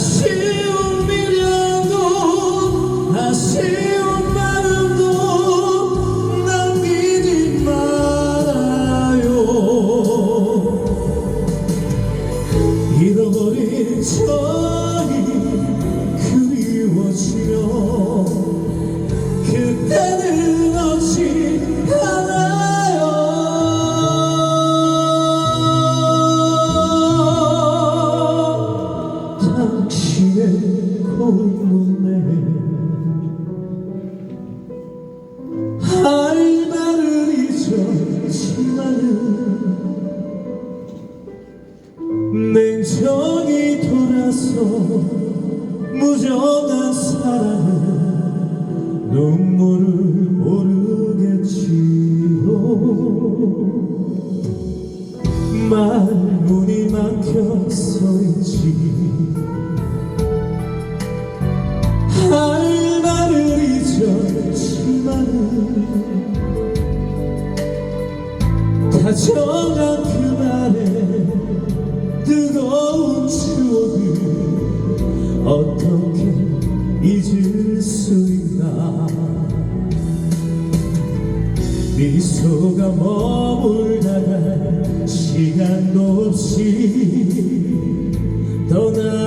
아쉬운 미련도 아쉬운 마음도 남기지 말아요. 잃어버린 저 냉정히 돌아서 무정한 사랑은 눈물을 모르겠지요. 말문이 막혀 서있지 다정한 그날의 뜨거운 추억을 어떻게 잊을 수 있나? 미소가 머물다가 시간도 없이 떠나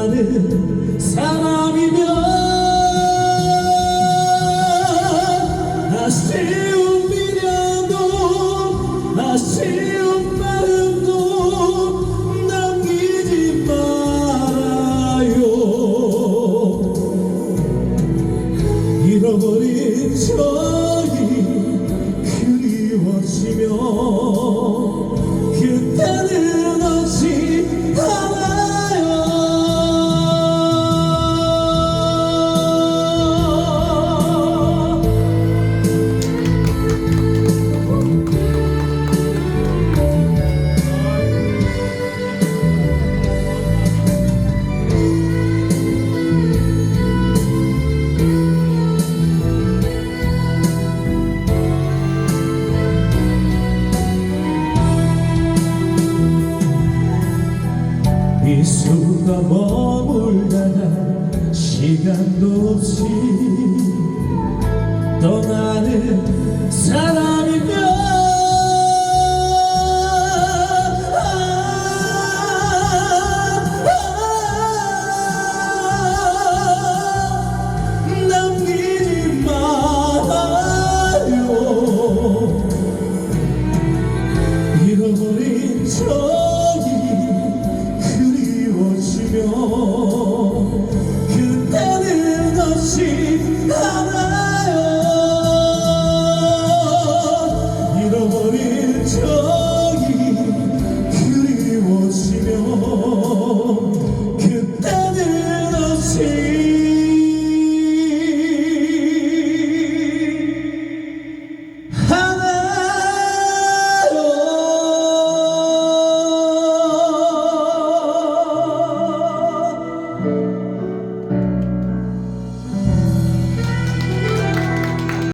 미소가 머물다가 시간도 없이 떠나는 사람이면 잃어버린 저 see.